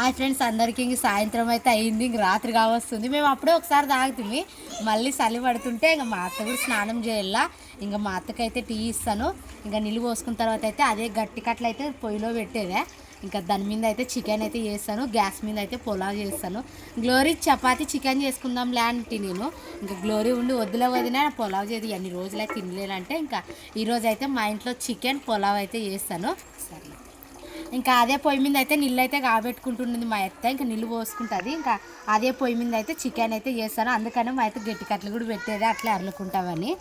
ఆ ఫ్రెండ్స్ అందరికీ ఇంక సాయంత్రం అయితే అయింది ఇంక రాత్రి కావస్తుంది. మేము అప్పుడే ఒకసారి తాగుతుంది మళ్ళీ చలి పడుతుంటే ఇంకా మా అత్త కూడా స్నానం చేయాల. ఇంకా మా అత్తకైతే టీ ఇస్తాను. ఇంకా నీళ్ళు పోసుకున్న తర్వాత అయితే అదే గట్టి కట్టలు అయితే పొయ్యిలో పెట్టేదే. ఇంకా దాని మీద అయితే చికెన్ అయితే చేస్తాను. గ్యాస్ మీద అయితే పులావ్ చేస్తాను. గ్లోరీ చపాతి చికెన్ చేసుకుందాం లాంటి నేను. ఇంకా గ్లోరీ ఉండి వద్దులే వదిన పులావ్ చేది. అన్ని అయితే తినలేనంటే ఇంకా ఈరోజు అయితే మా ఇంట్లో చికెన్ పులావ్ అయితే చేస్తాను. సరే ఇంకా అదే పొయ్యి మీద అయితే నీళ్ళు అయితే కాబెట్టుకుంటుంది మా అత్త. ఇంకా నీళ్ళు పోసుకుంటుంది. ఇంకా అదే పొయ్యి మీద అయితే చికెన్ అయితే చేస్తాను. అందుకనే మా అయితే గట్టి కట్లు కూడా పెట్టేది. అట్లే అర్లుకుంటామని.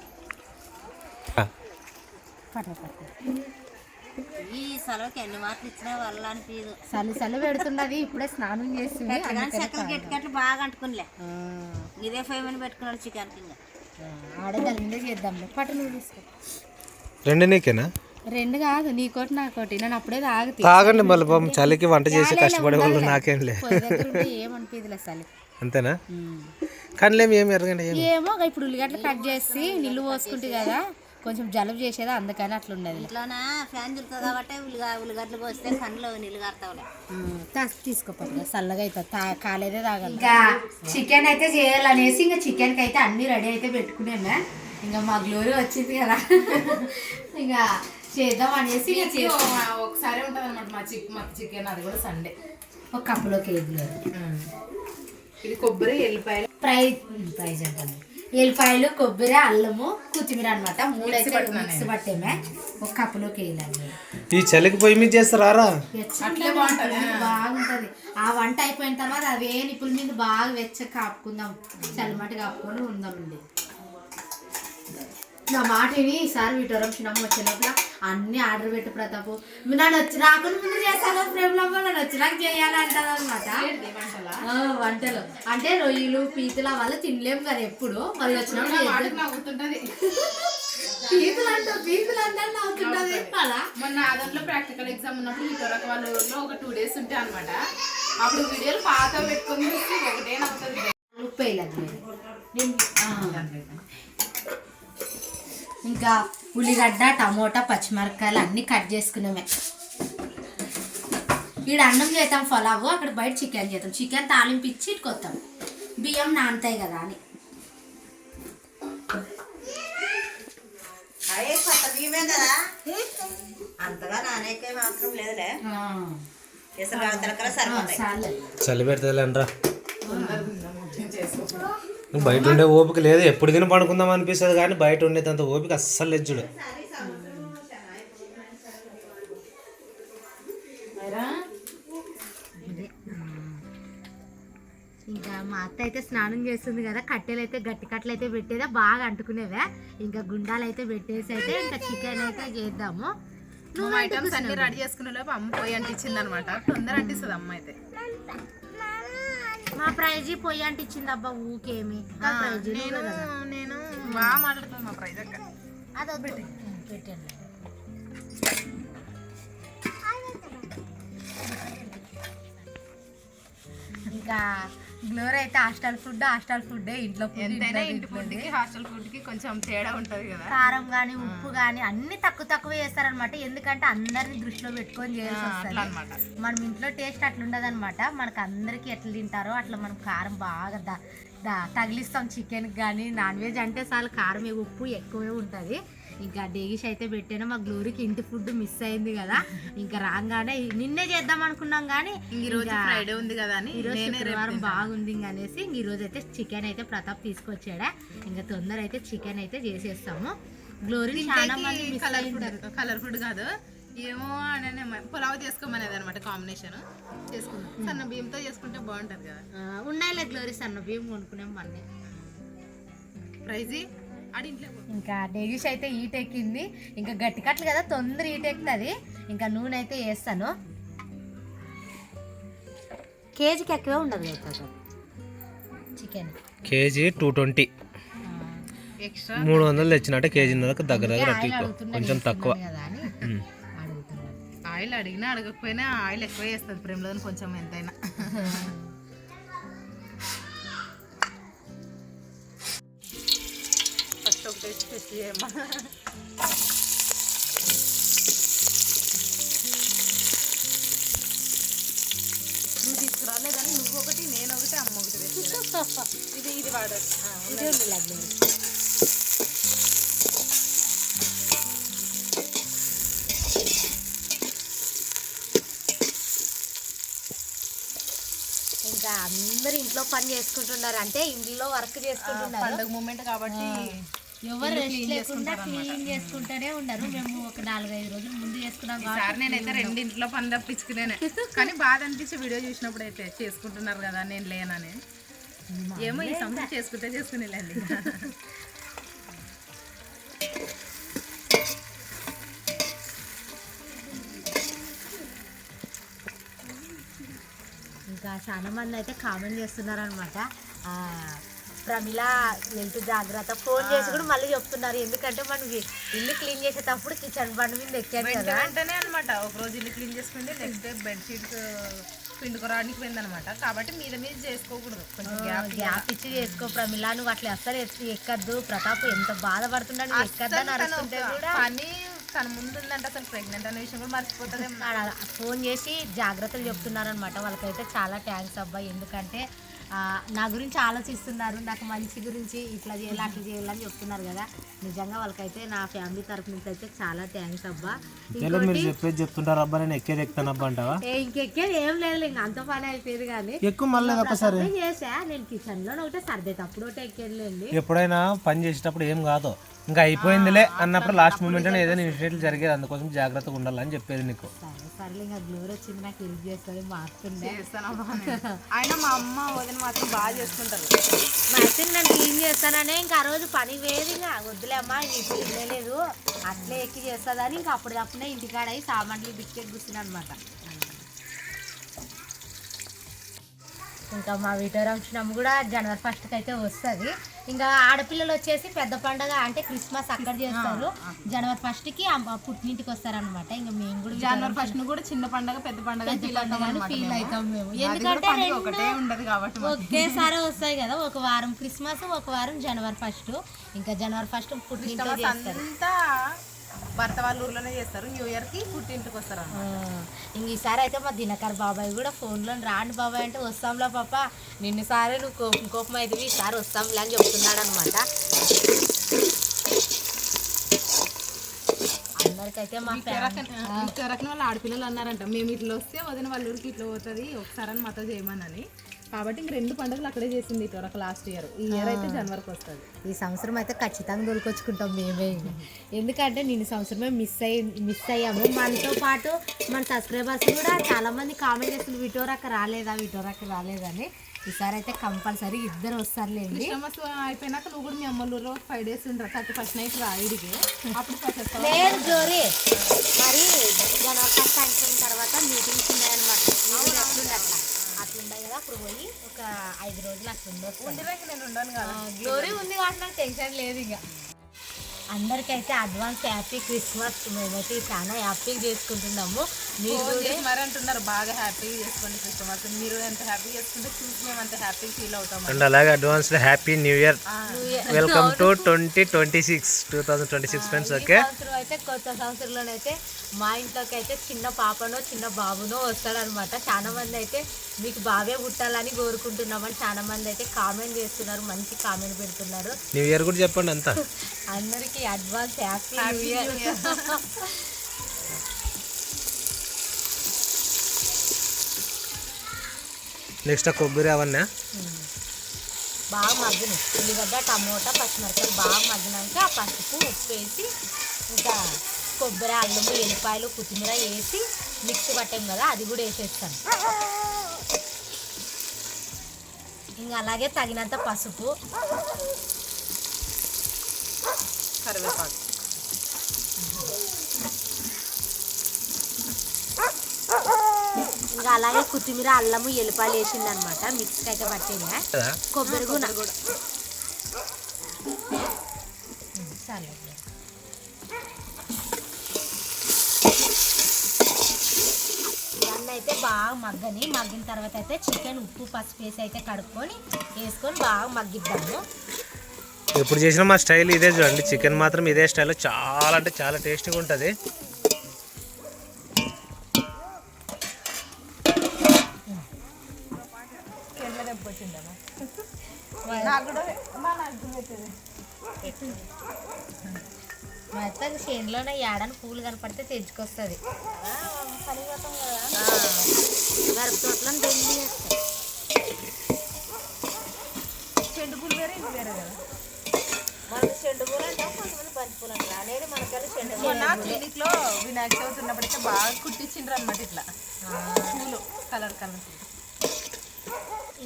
ఈ సెలవుకి ఎన్ని మార్కులు ఇచ్చినా వల్ల అనిపించదు చలి చలి పెడుతున్నది. ఇప్పుడే స్నానం చేస్తుంది చక్కగా గట్టికట్లు బాగా అంటుకునిలే. ఇదే పెట్టుకున్నాడు చికెన్ కింద. ఆడే దాని మీద చేద్దాంలే. పట్టు నువ్వు తీసుకో. రెండు నీకేనా? రెండు కాదు నీకోటి నాకోటి నేను అప్పుడే తాగుతీ. తాగండి మళ్ళీ పాపం చలికి వంట చేసి కష్టపడే వాళ్ళు నాకేం లే. పొయ్యి దగ్గర ఉంటే ఏమనిపించలే చలి అంతేనా? ఉమ్. కనిలేం ఏం ఎరగండి ఏమో? ఇప్పుడు ఉల్లిగడ్డలు కట్ చేసి నీళ్ళు పోసుకుంటే కదా కొంచెం జలుబు చేసేది అందుకని అట్లా ఉండదు ఇంట్లోన? ఫ్యాన్ తిరుగుతుంది కాబట్టి ఉల్లిగా ఉల్లిగడ్డలు పోస్తే కళ్ళు నీళ్ళు కడతావులే తీసుకోపోతుంది చల్లగా అవుతుంది తా కాలేదే తాగాలి ఇంకా చికెన్ అయితే చేయాలనేసి ఇంకా చికెన్కి అయితే అన్ని రెడీ అయితే పెట్టుకున్నామే ఇంకా మా గ్లోరీ వచ్చింది కదా. ఇంకా చేద్దాం అనేసి. ఒకసారి ఉంటుంది అనమాట మా చిక్ మా చికెన్ అది కూడా సండే. ఒక కప్పులో కేజీ ఇది కొబ్బరి ఎల్లిపాయలు. ప్రైజ్ ప్రైజ్ అంటాను ఎల్లిపాయలు కొబ్బరి అల్లము కొత్తిమీర అనమాట మూడైతే మిక్స్ పట్టేమే. ఒక కప్పులోకి వేయాలి ఈ చలికి పొయ్యి మీద చేస్తారా అట్లే బాగుంటది. బాగుంటది. ఆ. వంట అయిపోయిన తర్వాత అవే నిప్పుల మీద బాగా వెచ్చ కాపుకుందాం. చలిమటి కాపుకొని ఉందామండి. నా మాట విని ఈసారి విటోరం చిన్నమ్మ వచ్చే లోపల అన్ని ఆర్డర్ పెట్టు ప్రతాపు. నన్ను వచ్చి రాకుండా ముందు చేస్తాను ప్రేమలో నన్ను వచ్చినాక చేయాలంటది అనమాట వంటలు? అంటే రొయ్యలు పీతలు అవల్ల తినలేము కదా ఎప్పుడు. మరి వచ్చినప్పుడు పీతలు అంటారు పీతలు నవ్వుతుంటది. అలా మొన్న ఆదంలో ప్రాక్టికల్ ఎగ్జామ్ ఉన్నప్పుడు ఈ తొరక వాళ్ళ ఒక టూ డేస్ ఉంటే అనమాట అప్పుడు వీడియోలు పాత పెట్టుకొని ఒకటే నవ్వుతుంది. ఉప్పు వేయలేదు నేను ఇంకా ఉల్లిగడ్డ టమోటా పచ్చిమిరపకాయలు అన్నీ కట్ చేసుకున్నామే. ఈడ అన్నం చేద్దాం ఫలావు అక్కడ బయట చికెన్ చేద్దాం. చికెన్ తాలింపు ఇచ్చి ఇటుకొస్తాం బియ్యం నానతాయి కదా అని. అదే కొత్త బియ్యమే కదా అంతగా నానేకే మాత్రం లేదులే. ఇసరు తలకల సరిపోతాయి. చాలు చలి అనరా బయట ఉండే ఓపిక లేదు. ఎప్పుడు తిని పడుకుందాం అనిపిస్తుంది కానీ బయట ఉండేదంత ఓపిక అస్సలు లేదు చూడు. ఇంకా మా అత్త అయితే స్నానం చేస్తుంది కదా. కట్టెలు అయితే గట్టి కట్టెలు అయితే పెట్టేదా? బాగా అంటుకునేవే? ఇంకా గుండాలు అయితే పెట్టేసి అయితే ఇంకా చికెన్ అయితే చేద్దాము. నువ్వు ఐటమ్స్ అన్ని రెడీ చేసుకునే లోపు అమ్మ పోయి అంటించింది అనమాట తొందర అంటిస్తుంది అమ్మ అయితే. మా ప్రైజ్ పొయ్యి అంటే ఇచ్చింది అబ్బా ఊకేమి. ఆ ప్రైజ్ నేను నేను బాగా మా ప్రైజ్ అక్క. అది వద్దు. పెట్టండి ఇంకా గ్లోర్ అయితే హాస్టల్ ఫుడ్ హాస్టల్ ఫుడ్ ఇంట్లో ఎంతైనా ఇంట్లో ఇంటి food. ఫుడ్కి హాస్టల్ ఫుడ్కి కొంచెం తేడా ఉంటుంది కదా. కారం కానీ ఉప్పు కానీ అన్ని తక్కువ తక్కువ చేస్తారనమాట. ఎందుకంటే అందరిని దృష్టిలో పెట్టుకొని చేయాల్సి అట్లా వస్తుంది అనమాట మనం ఇంట్లో టేస్ట్ అట్లా ఉండదు అనమాట మనకు అందరికీ ఎట్లా తింటారో అట్లా మనం కారం బాగా తగిలిస్తాం చికెన్కి కానీ నాన్ వెజ్ అంటే చాలు కారం ఉప్పు ఎక్కువే ఉంటుంది. ఇంకా డేగిష్ అయితే పెట్టాను మా గ్లోరీకి ఇంటి ఫుడ్ మిస్ అయింది కదా. ఇంకా రాగానే నిన్నే చేద్దాం అనుకున్నాం కానీ ఈ రోజు ఫ్రైడే ఉంది కదా అని ఈరోజు శుక్రవారం బాగుంది అనేసి ఇంక ఈరోజు అయితే చికెన్ అయితే ప్రతాప్ తీసుకొచ్చాడా. ఇంకా తొందర అయితే చికెన్ అయితే చేసేస్తాము. గ్లోరీ చాలా మంది కలర్ ఫుడ్ కాదు. ఏమో అని పులావ్ చేసుకోమనేది అనమాట కాంబినేషన్ చేసుకుందాం సన్న బియ్యంతో చేసుకుంటే బాగుంటది కదా. ఉన్నాయిలే గ్లోరీస్ అన్న బియ్యం కొనుక్కున్నాం మళ్ళీ ప్రైజీ ఇంకా డెగిష్ అయితే ఈట్ ఎక్కింది. ఇంకా గట్టి కట్లు కదా తొందర ఈట్ ఎక్కుతుంది. ఇంకా నూనె అయితే వేస్తాను. కేజీకి ఎక్కువే ఉండదు కదా chicken KG two twenty extra మూడు వందలు తెచ్చినట్టే కేజీన్నరకు దగ్గర దగ్గర కొంచెం తక్కువ. ఆయిల్ అడిగినా అడగకపోయినా ఆయిల్ ఎక్కువ వేస్తుంది ప్రేమలో కొంచెం ఎంతైనా. ఫస్ట్ ఒక టేస్ట్ టెస్ట్ చేయమ్మా. నువ్వు తీసుకో రాలేదని నువ్వు ఒకటి నేను ఒకటి అమ్మ ఒకటి. ఇది ఇది వాడు ఇంకా అందరు ఇంట్లో పని చేసుకుంటున్నారు. అంటే ఇంట్లో వర్క్ చేసుకుంటున్నారు. పండుగ మూమెంట్ కాబట్టి ఎవరు రెస్ట్ లేకుండా క్లీన్ చేసుకుంటూనే ఉన్నారు. మేము ఒక నాలుగైదు రోజులు ముందు చేసుకున్నాం ఈసారి నేనైతే రెండింట్లో పని తప్పించుకునేనే. కానీ బాధ అనిపించి వీడియో చూసినప్పుడు అయితే చేసుకుంటున్నారు కదా నేను లేనని. ఏమో ఈ సంవత్సరం చేసుకుంటే చేసుకునేలేండి. ఇంకా చాలా మంది అయితే కామెంట్ చేస్తున్నారు అనమాట ప్రమిళ హెల్త్ జాగ్రత్త ఫోన్ చేసి కూడా మళ్ళీ చెప్తున్నారు. ఎందుకంటే మనం ఇల్లు క్లీన్ చేసేటప్పుడు కిచెన్ బండి మీద ఎక్కాను వెంట కదా. వెంటనే అనమాట ఒక రోజు ఇల్లు క్లీన్ చేసుకుంటే నెక్స్ట్ డే బెడ్ షీట్స్ పిండుకోవడానికి పోయిందనమాట కాబట్టి మీద మీద చేసుకోకూడదు. కొంచెం గ్యాప్ ఇచ్చి చేసుకో ప్రమిళ. నువ్వు అట్లా అస్సలు ఎక్కద్దు. ప్రతాప్ ఎంత బాధపడుతున్నా నువ్వు ఎక్కద్దని అరుస్తుంటే కూడా పని తన ముందు ఉందంటే అసలు ప్రెగ్నెంట్ అనే విషయం కూడా మర్చిపోతుంది ఫోన్ చేసి జాగ్రత్తలు చెప్తున్నారనమాట వాళ్ళకైతే చాలా థ్యాంక్స్ అబ్బాయి ఎందుకంటే నా గురించి ఆలోచిస్తున్నారు. నాకు మంచి గురించి ఇట్లా చేయాలి అట్లా చేయాలని చెప్తున్నారు కదా. నిజంగా వాళ్ళకైతే నా ఫ్యామిలీ తరఫు నుంచి అయితే చాలా థ్యాంక్స్ అబ్బా. మీరు చెప్పేది చెప్తుంటారు అబ్బా. నేను ఎక్కేది ఎక్కుతాను అబ్బా అంటావా? ఏ, ఇంకెక్కేది ఏం లేదు. ఇంక అంత పని అయిపోయేది కానీ. ఎక్కువ మళ్ళీ ఒకసారి చేసా. నేను కిచెన్లో ఒకటే సర్దేటప్పుడు ఒకటే ఎక్కేది ఎప్పుడైనా పని చేసేటప్పుడు ఏం కాదు. ఇంకా అయిపోయిందిలే అన్నప్పుడు లాస్ట్ మూమెంట్ ఏదైనా ఇన్సిడెంట్ జరిగేది అందుకోసం జాగ్రత్తగా ఉండాలని చెప్పేది నీకు. సరే సరే ఇంకా గ్లోర్ వచ్చింది నాకు హెల్ప్ చేస్తుంది మారుతుండే. అయినా మా అమ్మ వదిన మాత్రం బాగా చేసుకుంటారు. మా అయితే నేను క్లీన్ చేస్తాననే ఇంకా ఆ రోజు పని వేది ఇంకా వద్దులే అమ్మా ఇప్పుడు వెళ్ళలేదు అట్లే ఎక్కి చేస్తుందని ఇంకా అప్పటికప్పుడే ఇంటికాడ అయి సామాన్లు బిస్కెట్ కూర్చున్నాను అనమాట ఇంకా మా విటోరాంశనం కూడా జనవరి ఫస్ట్కి అయితే వస్తుంది. ఇంకా ఆడపిల్లలు వచ్చేసి పెద్ద పండగ అంటే క్రిస్మస్ అక్కడ చేస్తారు. జనవరి ఫస్ట్కి అమ్మ పుట్టినింటికి వస్తారనమాట ఇంకా మేము కూడా జనవరి ఫస్ట్ కూడా చిన్న పండగ పెద్ద పండగ ఫీల్ అవుతాం మేము. ఎందుకంటే ఒకటే ఉండదు కాబట్టి. ఒకేసారి వస్తాయి కదా ఒక వారం క్రిస్మస్ ఒక వారం జనవరి ఫస్ట్ ఇంకా జనవరి ఫస్ట్ చేస్తారు. అంతా భర్త వాళ్ళ ఊర్లోనే చేస్తారు. న్యూ ఇయర్కి పుట్టింటికి వస్తారు ఇంక ఈసారి అయితే మా దినకర్ బాబాయ్ కూడా ఫోన్లో రాండి బాబాయ్ అంటే వస్తాంలా పాప నిన్నసారే నువ్వు కోపం కోపం అయితే ఈసారి వస్తాంలే అని చెప్తున్నాడు అనమాట అందరికైతే మా విక్టోరకన్ వాళ్ళ ఆడపిల్లలు అన్నారంట. మేము ఇట్లా వస్తే వదిన వాళ్ళ ఊరికి ఇట్లా పోతుంది ఒకసారి అని మాతో చేయమని కాబట్టి ఇంక రెండు పండుగలు అక్కడే చేసింది ఇటోరక లాస్ట్ ఇయర్ ఈ ఇయర్ అయితే జనవరికి వస్తుంది. ఈ సంవత్సరం అయితే ఖచ్చితంగా దొరికొచ్చుకుంటాం మేమే. ఎందుకంటే నేను సంవత్సరమే మిస్ అయ్యి మిస్ అయ్యాము. మనతో పాటు మన సబ్స్క్రైబర్స్ కూడా చాలా మంది కామెంట్ చేస్తుంది విటోరాక రాలేదా? విటోరాక రాలేదని ఈసారి అయితే కంపల్సరీ ఇద్దరు వస్తారులేండి. క్రిస్మస్ అయిపోయినాక నువ్వు కూడా మీ అమ్మ ఊళ్ళో ఫైవ్ డేస్ ఉంటారు థర్టీ ఫస్ట్ నైట్ రా ఇడికి. అప్పుడు? లేదు జోరి. మరి జనవరి ఫస్ట్ అయిపోయిన తర్వాత మీటింగ్స్ ఉన్నాయన్నమాట. అట్లుండే కదా అప్పుడు పోయి ఒక ఐదు రోజులు అట్లా ఉండొచ్చు ఇంటికి నేను ఉండను కదా. గ్లోరీ ఉంది కాబట్టి నాకు టెన్షన్ లేదు ఇక. అందరికైతే అడ్వాన్స్ హ్యాపీ క్రిస్మస్ మేమైతే చాలా హ్యాపీగా చేసుకుంటున్నాము. మీరు మరి అంటున్నారు బాగా హ్యాపీగా చేసుకోండి క్రిస్మస్ మీరు ఎంత హ్యాపీ చేసుకుంటే చూసి మేము అంత హ్యాపీ ఫీల్ అవుతాం అండ్ అలాగే advance happy new year welcome to twenty twenty six two thousand twenty six friends okay సంవత్సరం అయితే కొత్త సంవత్సరంలోనైతే మా ఇంట్లోకి అయితే చిన్న పాపనో చిన్న బాబునో వస్తాడనమాట చాలా మంది అయితే మీకు బాబే పుట్టాలని కోరుకుంటున్నామని చాలా మంది అయితే కామెంట్ చేస్తున్నారు మంచి కామెంట్ పెడుతున్నారు. న్యూ ఇయర్ కూడా చెప్పండి అంతా. అందరికీ advance happy new year. Next కొబ్బరి అవన్నీ? బాగా మగ్గినాయి. ఉల్లిగడ్డ టమోటా పచ్చిమిరపకాయలు బాగా మగ్గినాక ఆ పసుపు ఉప్పు వేసి ఇంకా కొబ్బరి అల్లము ఎల్లిపాయలు కొత్తిమీర వేసి మిక్సీ పట్టాం కదా అది కూడా వేసేస్తాను ఇంకా అలాగే తగినంత పసుపు. కరివేపాకు. ఇంకా అలాగే కొత్తిమీర అల్లము ఎల్లిపాయలు వేసింది అనమాట మిక్సీకి అయితే పట్టిందా. కొబ్బరి కూడా. సరే. అయితే బాగా మగ్గని. మగ్గిన తర్వాత అయితే చికెన్ ఉప్పు పసుపు వేసి అయితే కడుక్కొని వేసుకొని బాగా మగ్గిద్దాము. ఎప్పుడు చేసినా మా స్టైల్ ఇదే చూడండి. చికెన్ మాత్రం ఇదే స్టైల్లో చాలా అంటే చాలా టేస్టీగా ఉంటుంది. మా చేనులోనే ఏడని పూలు కనపడితే తెచ్చుకొస్తుంది. చెండు పూలు వేరే ఇది వేరే కదా? చెండు పూలు అంటాం కొంతమంది బంతి పూలు అంటారు అనేది మనకెళ్ళి చెండు పూలు మొన్న క్లినిక్లో వినాయక చవితి ఉన్నప్పుడైతే బాగా కుట్టించిండ్రు అనమాట ఇట్లా. పూలు కలర్ కలర్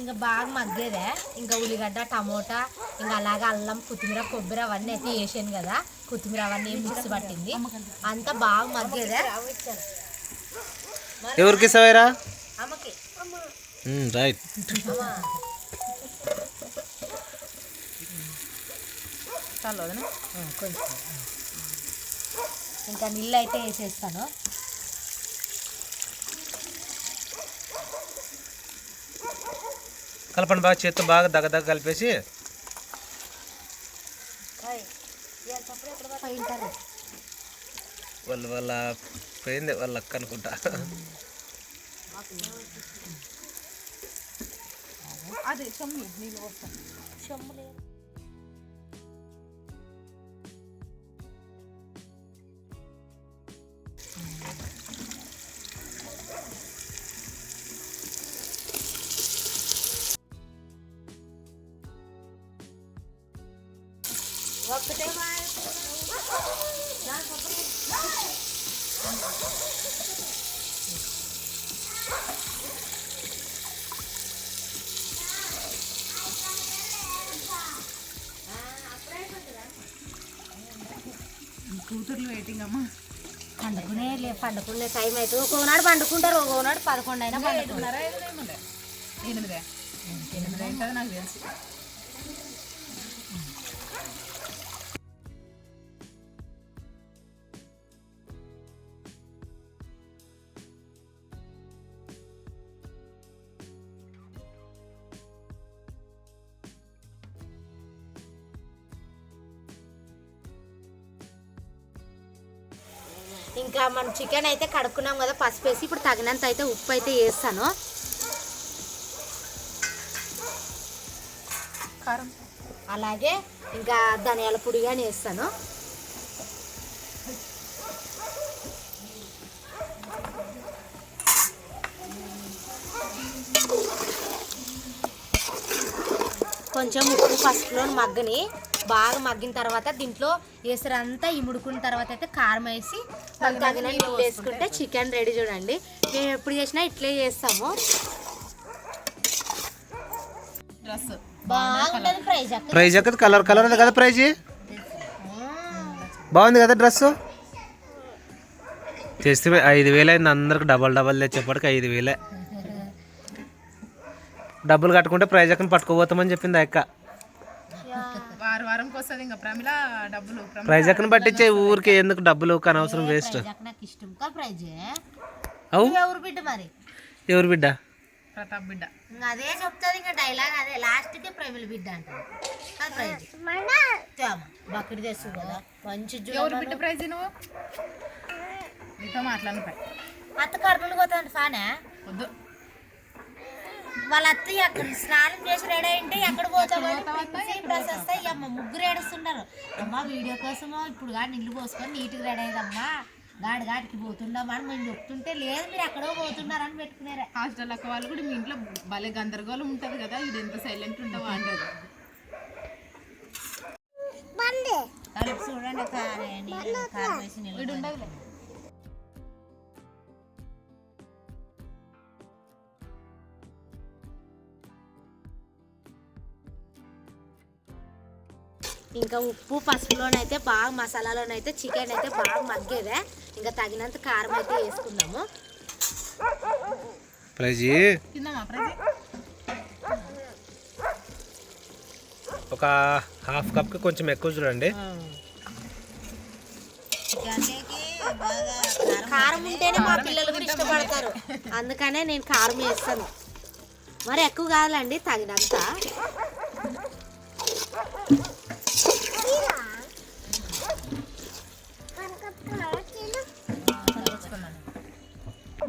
ఇంకా బాగా మగ్గేదే. ఇంకా ఉల్లిగడ్డ టమోటా ఇంకా అలాగే అల్లం కొత్తిమీర కొబ్బరి అవన్నీ అయితే వేసాను కదా. కొత్తిమీర అవన్నీ మిక్స్ పట్టింది. అంతా బాగా మగ్గేదే. ఎవరికి అమ్మకి. రైట్. చాలు వదినా కొంచెం ఇంకా నీళ్ళు అయితే వేసేస్తాను. కలపండి బాగా చేత్తో బాగా దగ్గ దగ్గ కలిపేసి. వాళ్ళు వాళ్ళ పోయింది వాళ్ళ అక్క అనుకుంటా. అదే చమ్మి నీళ్ళు పోస్తాను ఒక్కటే అమ్మా పండుకునే లే పండుకునే టైం అయితే. ఒక్కొనాడు పండుకుంటారు ఒక్కొనాడు పదకొండు అయినా ఏముండే ఎనిమిదే. ఎనిమిది. నాకు తెలిసి. చికెన్ అయితే కడుక్కున్నాం కదా పసుపు వేసి ఇప్పుడు తగినంత అయితే ఉప్పు అయితే వేస్తాను. కారం. అలాగే ఇంకా ధనియాల పొడి కానీ వేస్తాను. కొంచెం ఉప్పు పసుపులో మగ్గని బాగా మగ్గిన తర్వాత దీంట్లో ఎసరంతా ఇముడుకున్న తర్వాత అయితే కారం వేసి తగిన నీళ్ళు వేసుకుంటే చికెన్ రెడీ చూడండి. మేము ఎప్పుడు చేసినా ఇట్లే చేస్తాము. ప్రైజ్ ఎక్కదు కలర్ కలర్ ఉంది కదా ప్రైజ్? బాగుంది కదా డ్రెస్ చేస్తే ఐదు వేలు అయింది అందరికి డబల్ డబల్ తెచ్చేప్పటికి ఐదు వేలే. డబ్బులు కట్టుకుంటే ప్రైజ్ ఎక్కని పట్టుకోపోతామని చెప్పింది అక్క. వారం వారంకి వస్తుంది ఇంకా ప్రమిళ డబ్బులు ప్రమిళ ప్రైజ్ ఎక్కని పట్టించే ఊరికి ఎందుకు డబ్బులు అనవసరం వేస్ట్? ప్రైజ్ నాకు ఇష్టం కా ప్రైజ్. అవు. ఎవరు బిడ్డ మరి? ఎవరు బిడ్డ? ప్రతాప్ బిడ్డ. ఇంకా అదే చెప్తుంది ఇంకా డైలాగ్ అదే. లాస్ట్కి ప్రేమిల బిడ్డ అంటారు ప్రైజ్. బకెట్ తెచ్చు కదా. మంచి ఎవరు బిడ్డ ప్రైజ్ నువ్వు? నీతో మాట్లాడిన అత్త కర్నూలు పోతుంది ఫానే? వద్దు. వాళ్ళ అత్త అక్కడ స్నానం చేసి రెడీ అయింటే ఎక్కడ పోతామని డ్రెస్ వస్తే అమ్మ ముగ్గురు ఏడుస్తున్నారు అమ్మ వీడియో కోసమో ఇప్పుడు కానీ ఇల్లు పోసుకొని నీట్గా రెడీ అయ్యిందమ్మా. గాడి గాడికి పోతుండమ్మా అని మేము చెప్తుంటే లేదు మీరు ఎక్కడో పోతున్నారని పెట్టుకున్నారే. హాస్టల్ అక్క వాళ్ళు కూడా మీ ఇంట్లో భలే గందరగోళం ఉంటుంది కదా ఇది ఎంత సైలెంట్ ఉంటావా అంటారు. కలిపి చూడండి కారే నీళ్ళు కారం వేసి నీళ్ళు ఇంకా ఉప్పు పసుపులోనైతే బాగా మసాలాలోనైతే చికెన్ అయితే బాగా మగ్గేదే. ఇంకా తగినంత కారం అయితే వేసుకుందాము. ప్రైజ్? తిందామా ప్రైజ్? ఒక హాఫ్ కప్కి కొంచెం ఎక్కువ చూడండి. చికెన్కి బాగా కారం కారం ఉంటేనే మా పిల్లలు కూడా ఇష్టపడతారు. అందుకనే నేను కారం వేస్తాను. మరి ఎక్కువ కాదులండి తగినంత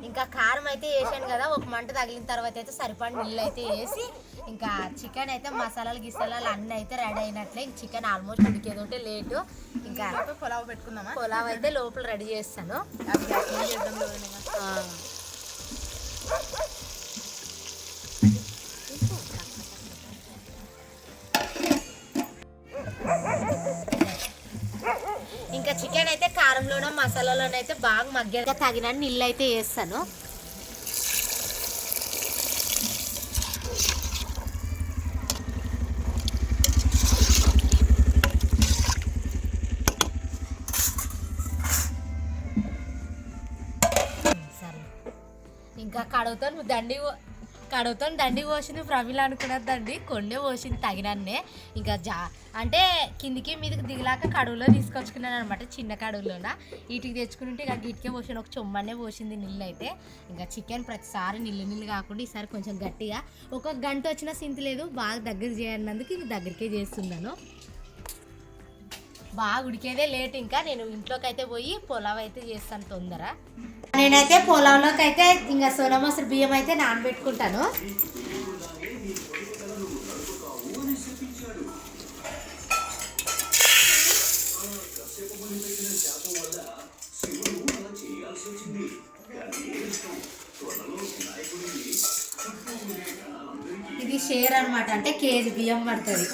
ఇంకా ఇంకా కారం అయితే వేసాను కదా ఒక మంట తగిలిన తర్వాత అయితే సరిపడి నీళ్ళు అయితే వేసి ఇంకా చికెన్ అయితే మసాలాలు గిసాలాలు అన్నీ అయితే రెడీ అయినట్లే. ఇంక చికెన్ ఆల్మోస్ట్ ఉడికేదోటే లేటు. ఇంకా పొలావు పెట్టుకుందామా? పులావ్ అయితే లోపల రెడీ చేస్తాను. ఇక. చికెన్ అయితే కారంలోనో మసాలాలోనో అయితే బాగా మగ్గాక తగిన నీళ్ళు అయితే వేస్తాను. కడుగుతాను దండి పో- కడుగుతాను దండి పోసింది ప్రమిళ అనుకున్నదండి కొండే పోసింది తగినన్నే. ఇంకా జా అంటే కిందికి మీదకి దిగిలాక కడువులో తీసుకొచ్చుకున్నాను అనమాట చిన్న కడువులోన. వీటికి తెచ్చుకుంటే ఇక గిటికే పోసిన ఒక చొమ్మనే పోసింది నీళ్ళు అయితే ఇంకా చికెన్ ప్రతిసారి నీళ్ళు నీళ్ళు కాకుండా ఈసారి కొంచెం గట్టిగా. ఒక గంట వచ్చినా సింత లేదు. బాగా దగ్గర చేయనందుకు ఇంక దగ్గరికే చేస్తున్నాను. బాగా ఉడికేదే లేట్ ఇంకా. నేను ఇంట్లోకి అయితే పోయి పొలావ్ అయితే చేస్తాను తొందర. నేనైతే పొలంలోకి అయితే ఇంకా సోనామసరి బియ్యం అయితే నానబెట్టుకుంటాను. ఇది షేర్ అనమాట అంటే కేజీ బియ్యం పడుతుంది.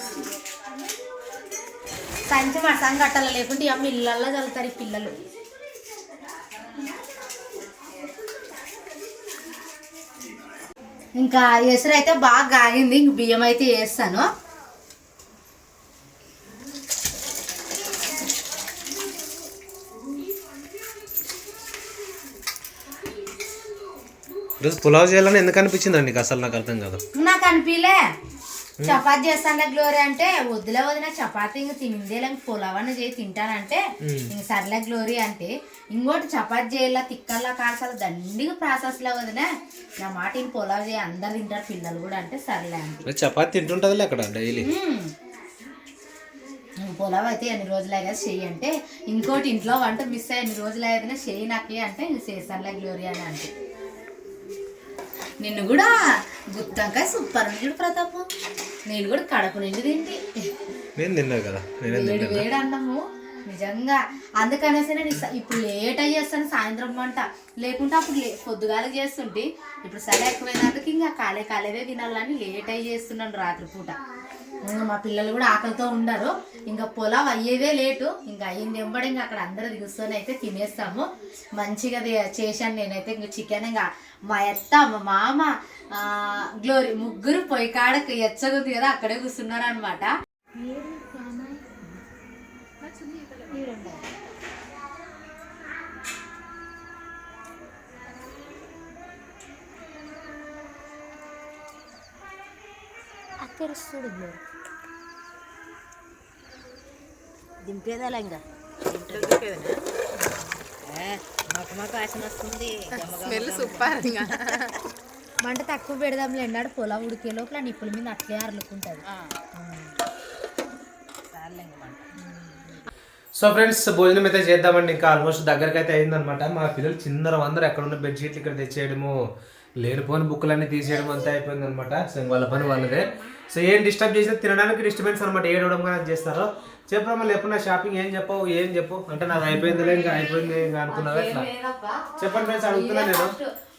సంచి మసం కట్టాలి లేకుంటే ఇక ఇళ్ళల్లో చల్లుతారు ఈ పిల్లలు. ఇంకా ఎసురు అయితే బాగా కాగింది ఇంక బియ్యం అయితే వేస్తాను. ఈరోజు పులావ్ చేయాలని ఎందుకు అనిపించింది అండి అసలు నాకు అర్థం కాదు. నాకు అనిపించలే చపాతి చేస్తాను గ్లోరీ అంటే వద్దులే వదిన చపాతి ఇంక తినిందే లేక పులావన్న చేసి తింటానంటే ఇంక సర్లే గ్లోరీ అంటే ఇంకోటి చపాతి చేయాల తిక్కల్లా కాసాల దండిగా ప్రాసెస్లో వదిన నా మాట ఇంక పులావ్ చేయి అందరు తింటారు పిల్లలు కూడా అంటే సర్లే అంటే చపాతి తింటుంటుందిలే అక్కడ డైలీ. పులావ్ అయితే ఎన్ని రోజులు అయ్యా చెయ్యి అంటే ఇంకోటి ఇంట్లో వంట మిస్ అయ్యి ఎన్ని రోజులు అయ్యేదనే చెయ్యి నాకే అంటే ఇంక చేస్తానులే గ్లోరీ అని అంటే నిన్ను కూడా గుత్తంకాయ సూపర్ ఉంది ప్రతాప్. నేను కూడా కడుపు నిండి తింటి. నేను తిన్నా కదా. నేనే వేడి వేడి అన్నము. నిజంగా. అందుకనేసి నేను ఇప్పుడు లేట్ అయ్యి చేస్తాను సాయంత్రం వంట. లేకుంటే అప్పుడు లే పొద్దుగాల చేస్తుంటే. ఇప్పుడు సరే ఎక్కువైనందుకు ఇంకా కాలే కాలేదే తినాలని లేట్ అయ్యి చేస్తున్నాను రాత్రిపూట. మా పిల్లలు కూడా ఆకలితో ఉండరు. ఇంకా పొలం అయ్యేదే లేటు. ఇంకా అయ్యింది వెంబడి ఇంకా అక్కడ అందరూ కూర్చొని అయితే తినేస్తాము. మంచిగా చేశాను నేనైతే. ఇంకా చికెన్ ఇంకా మా అత్త మా మామ గ్లోరీ ముగ్గురు పొయ్యి కాడకు ఎచ్చగుంది కదా అక్కడే కూర్చున్నారు అనమాట గ్లోరీ దింపేదాలా ఇంకా? మాకు మాకు వాసన వస్తుంది. స్మెల్ సూపర్ ఇంకా. మంట తక్కువ పెడదాంలే అన్నాడు పొలం ఉడికే లోపల నిప్పుల మీద అట్లే అర్లుకుంటుంది. సో ఫ్రెండ్స్ భోజనం అయితే చేద్దామండి. ఇంకా ఆల్మోస్ట్ దగ్గరికి అయితే అయిందనమాట మా పిల్లలు చిన్నర అందరూ ఎక్కడ ఉన్న బెడ్షీట్లు ఇక్కడ తెచ్చేయడము. లేనిపోని బుక్కులన్నీ తీసేయడం అంతా అయిపోయింది అనమాట సో వాళ్ళ పని వాళ్ళదే. సో ఏం డిస్టర్బ్ చేసినా తినడానికి డిస్టర్బెన్స్ అనమాట ఏడవడం కానీ చేస్తారు. చెప్పరా మళ్ళీ ఎప్పుడు షాపింగ్ ఏం చెప్పవు ఏం చెప్పు అంటే నాకు అయిపోయిందిలే ఇంకా అయిపోయింది ఇంకా అనుకున్నావు ఎట్లా? చెప్పండి ఫ్రెండ్స్ అడుగుతున్నా నేను.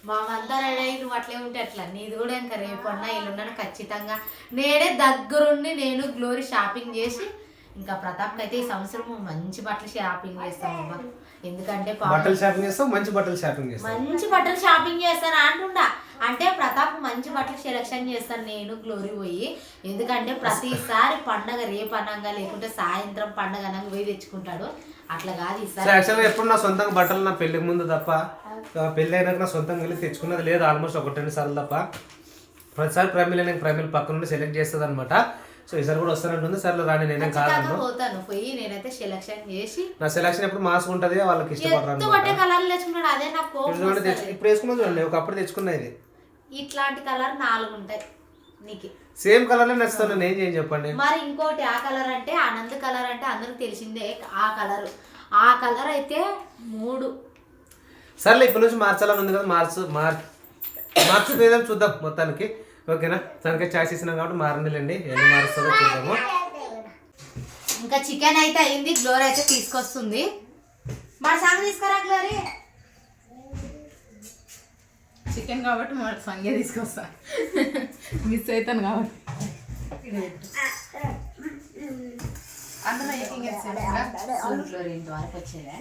మా అంతా రెడీ అయ్యి నువ్వు అట్లే ఉంటే అట్లా నీది కూడా ఇంకా రేపు అన్నా ఎల్లుండను ఖచ్చితంగా. నేనే దగ్గరుండి నేను గ్లోరీ షాపింగ్ చేసి ఇంకా ప్రతాప్కి అయితే ఈ సంవత్సరం మంచి బట్టలు షాపింగ్ చేస్తామమ్మా ఎందుకంటే బట్టలు షాపింగ్ చేస్తావు మంచి బట్టలు షాపింగ్ చేస్తావు. మంచి బట్టలు షాపింగ్ చేస్తాను అంటుండా. అంటే ప్రతాప్ మంచి బట్టలు సెలెక్షన్ చేస్తాను నేను గ్లోరీ పోయి. ఎందుకంటే ప్రతిసారి పండగ రేపు అనంగా లేకుంటే సాయంత్రం పండగ అనంగా పోయి తెచ్చుకుంటాడు. అట్లా కాదు ఈసారి యాక్చువల్గా ఎప్పుడు నా సొంతంగా బట్టలు నా పెళ్ళికి ముందు తప్ప ఆ పెళ్ళి అయినాక నా సొంతంగా వెళ్ళి తెచ్చుకున్నది లేదు ఆల్మోస్ట్ ఒకటి రెండు సార్లు తప్ప. ప్రతిసారి ప్రైమిల్ నేను ప్రైమిల్ పక్క నుండి సెలెక్ట్ చేస్తుంది అనమాట సో ఈసారి కూడా వస్తానంటుంది సర్లే రాని నేనేం కాదన్ను పోతాను పోయి నేనైతే సెలెక్షన్ చేసి నా సెలక్షన్ ఎప్పుడు మాస్ ఉంటుంది వాళ్ళకి అనమాట పట్టే కలర్లు తెచ్చుకున్నాడు అదే నాకు. ఇప్పుడు వేసుకున్నది చూడండి ఒకప్పుడు తెచ్చుకున్నా ఇది ఇట్లాంటి కలర్ నాలుగు ఉంటాయి నీకు సేమ్ కలర్లో నచ్చుతాను నేను ఏం చెప్పండి మరి ఇంకోటి ఆ కలర్ అంటే ఆనంద్ కలర్ అంటే అందరికి తెలిసిందే ఆ కలర్ ఆ కలర్ అయితే మూడు సర్లే ఇప్పటి నుంచి మార్చాలని ఉంది కదా మార్చు మార్ మార్చుకుందాం చూద్దాం మొత్తానికి ఓకేనా? తనకి చాయిస్ ఇచ్చినాం కాబట్టి మారనిలేండి. ఎన్ని మారుస్తుందో చూద్దాము. ఇంకా చికెన్ అయితే అయింది గ్లోర్ అయితే తీసుకొస్తుంది. మా సాంగ్ తీసుకురా గ్లోరీ? చికెన్ కాబట్టి మా సంగే తీసుకొస్తా. మిస్ అవుతాను కాబట్టి. అందులో ఇంతవరకు వచ్చేదా?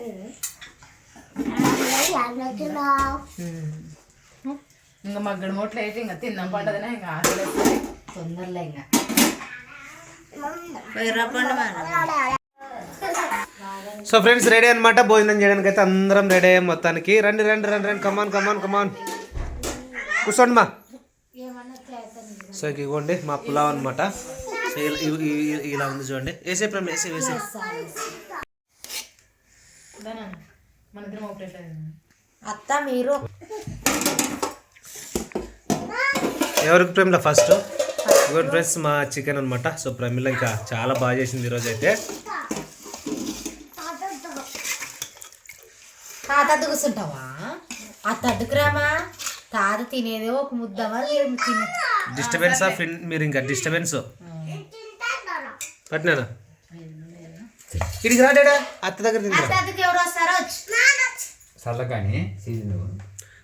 ఇంకా మగ్గడి మూట్లు అయితే ఇంకా తిన్నాం పండదనే ఇంకా ఆకలి తొందరలో ఇంకా. సో ఫ్రెండ్స్ రెడీ అనమాట భోజనం చేయడానికి అయితే అందరం రెడీ అయ్యాం మొత్తానికి. రండి రండి రండి రండి. కమాన్ కమాన్ కమాన్ కూర్చోండి మా. సో ఇక ఇవ్వండి మా పులావ్ అనమాట ఇలా- ఉంది చూడండి. వేసే ప్రేమ వేసే వేసే. అత్త మీరు. ఎవరికి ప్రేమలో ఫస్ట్ ఇవ్వండి ఫ్రెండ్స్ మా చికెన్ అనమాట సో ప్రమిళ ఇంకా చాలా బాగా చేసింది ఈరోజు అయితే తాత కూర్చుంటావా అత్త అడ్డుకురామా తాత తినేదే ఒక ముద్దమా డిస్టర్బెన్స్ ఆఫ్ మీరు ఇంకా డిస్టర్బెన్స్ పట్టినానా ఇడికి రాడా అత్త దగ్గర తింటా అత్తకి ఎవరు వస్తారో వచ్చి చల్లగాని సీజన్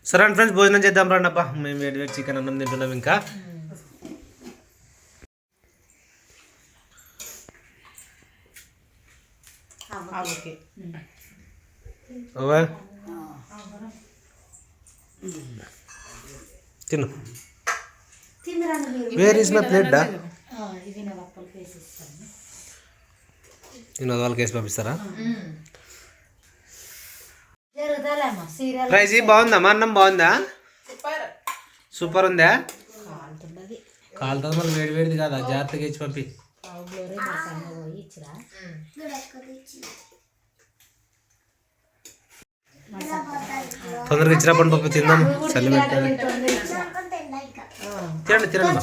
సరే అండి ఫ్రెండ్స్ భోజనం చేద్దాం రండి అబ్బా. మేము వేడి వేడి చికెన్ అన్నం తింటున్నాం ఇంకా. తిను. వేర్ ఈస్ మై ప్లేట్ డా? నేను వాళ్ళకి వేసి పంపిస్తారా? ప్రైజ్ బాగుందా? మా అన్నం బాగుందా? సూపర్ సూపర్ ఉందా కాలుతుంది మళ్ళీ వేడి వేడిది కాదా? జాగ్రత్తగా ఇచ్చి పంపి. తొందరగా ఇచ్చిరా పండు పప్పు తిందాం. చల్లి పెట్టాలి తినండి తినండి.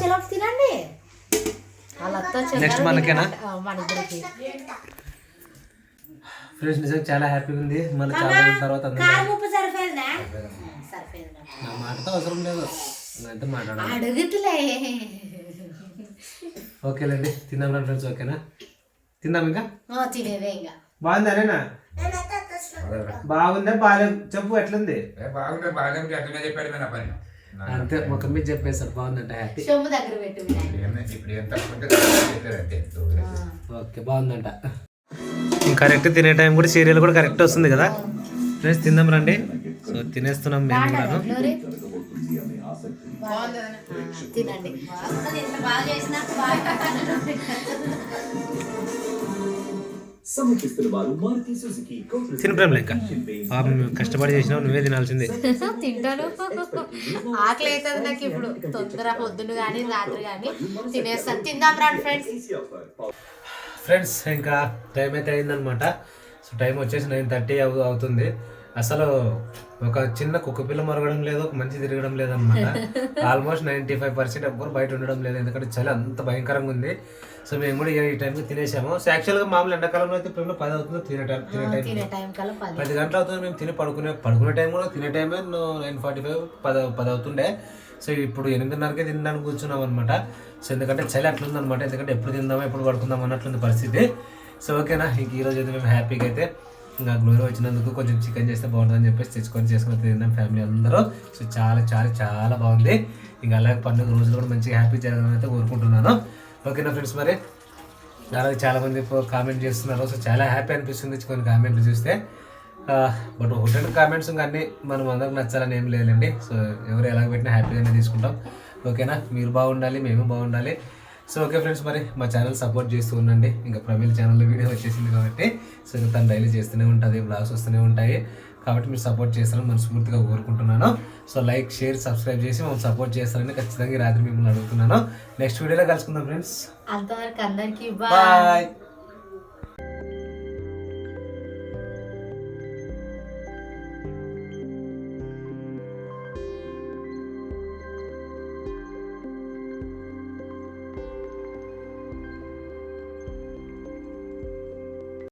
నెక్స్ట్ మనకేనా? ఫ్రెండ్స్ నిజంగా చాలా హ్యాపీగా ఉంది. మళ్ళీ చాలా రోజుల తర్వాత నా మాటతో అవసరం లేదు. అంటే మాట్లాడాలి ఓకేలేండి రండి ఫ్రెండ్స్ ఓకేనా? తిందాం ఇంకా? ఓ, తినేదే ఇంకా. బాగుందా నేనా బాగుందా? బాగాలేదు చెప్పు ఎట్లుంది? బాగుంటే బాగానే ఉంటే అట్లనే చెప్పాడు నా పని. అంతే ముఖం మీద చెప్పేసారు బాగుందంటే హ్యాపీ. దగ్గర పెట్టు ఓకే బాగుందంట. కరెక్ట్ తినే టైం కూడా సీరియల్ కూడా కరెక్ట్ వస్తుంది కదా. ఫ్రెండ్స్ తిందాం రండి. సో తినేస్తున్నాం మేము కూడాను. తినండి. తిని ఇంకా పాపం కష్టపడి చేసినావు నువ్వే తినాల్సిందే. తింటాను ఆకలి అవుతుంది నాకు ఇప్పుడు. తొందర పొద్దున్న కానీ రాత్రి కానీ తినేస్తాను తిందాం రండి ఫ్రెండ్స్ ఫ్రెండ్స్ ఇంకా టైం అయితే అయిందనమాట సో టైం వచ్చేసి నైన్ థర్టీ అవుతుంది. అసలు ఒక చిన్న కుక్క పిల్ల మరగడం లేదు ఒక మంచి తిరగడం లేదనమాట ఆల్మోస్ట్ నైంటీ ఫైవ్ పర్సెంట్ ఎవ్వరు బయట ఉండడం లేదు ఎందుకంటే చలి అంత భయంకరంగా ఉంది. సో మేము కూడా ఈ టైంకి తినేసాము. సో యాక్చువల్గా మామూలు ఎండాకాలంలో అయితే ఇప్పుడు పది అవుతుంది తినే టైం తినే టైం పది. గంటలు అవుతుంది మేము తిని పడుకునే పడుకునే టైం కూడా తినే టైమే నైన్ ఫార్టీ ఫైవ్ పది పది అవుతుండే సో ఇప్పుడు ఎనిమిదిన్నరకే తినడానికి కూర్చున్నాం అనమాట సో ఎందుకంటే చలి అట్లుందనమాట ఎందుకంటే ఎప్పుడు తిందామో ఎప్పుడు పడుకుందాం అన్నట్లుంది పరిస్థితి. సో ఓకేనా ఇంక ఈరోజు అయితే మేము హ్యాపీగా అయితే ఇంకా గ్లోరీ వచ్చినందుకు కొంచెం చికెన్ చేస్తే బాగుంటుందని చెప్పేసి తెచ్చుకొని చేసుకొని తిన్నాం ఫ్యామిలీ అందరూ. సో చాలా చాలా చాలా బాగుంది. ఇంకా అలాగే పండుగ రోజులు కూడా మంచిగా హ్యాపీ జరగాలని అయితే కోరుకుంటున్నాను. ఓకేనా ఫ్రెండ్స్ మరి? అలాగే చాలామంది కామెంట్ చేస్తున్నారు. సో చాలా హ్యాపీ అనిపిస్తుంది కొన్ని కామెంట్లు చూస్తే. బట్ ఒకటి రెండు కామెంట్స్ ఇంకా అన్ని మనం అందరికి నచ్చాలని ఏం లేదండి సో ఎవరు ఎలాగ పెట్టినా హ్యాపీగానే తీసుకుంటాం. ఓకేనా? మీరు బాగుండాలి మేము బాగుండాలి. సో ఓకే ఫ్రెండ్స్ మరి మా ఛానల్ సపోర్ట్ చేస్తూ ఉండండి. ఇంకా ప్రవీణ్ ఛానల్లో వీడియో వచ్చేసింది కాబట్టి సో ఇంకా తను డైలీ చేస్తూనే ఉంటుంది బ్లాగ్స్ వస్తూనే ఉంటాయి. కాబట్టి మీరు సపోర్ట్ చేస్తారని మనస్ఫూర్తిగా కోరుకుంటున్నాను. సో లైక్ షేర్ సబ్స్క్రైబ్ చేసి మమ్మల్ని సపోర్ట్ చేస్తారని ఖచ్చితంగా ఈ రాత్రి మిమ్మల్ని అడుగుతున్నాను. నెక్స్ట్ వీడియోలో కలుసుకుందాం ఫ్రెండ్స్ అంతవరకు అందరికీ బాయ్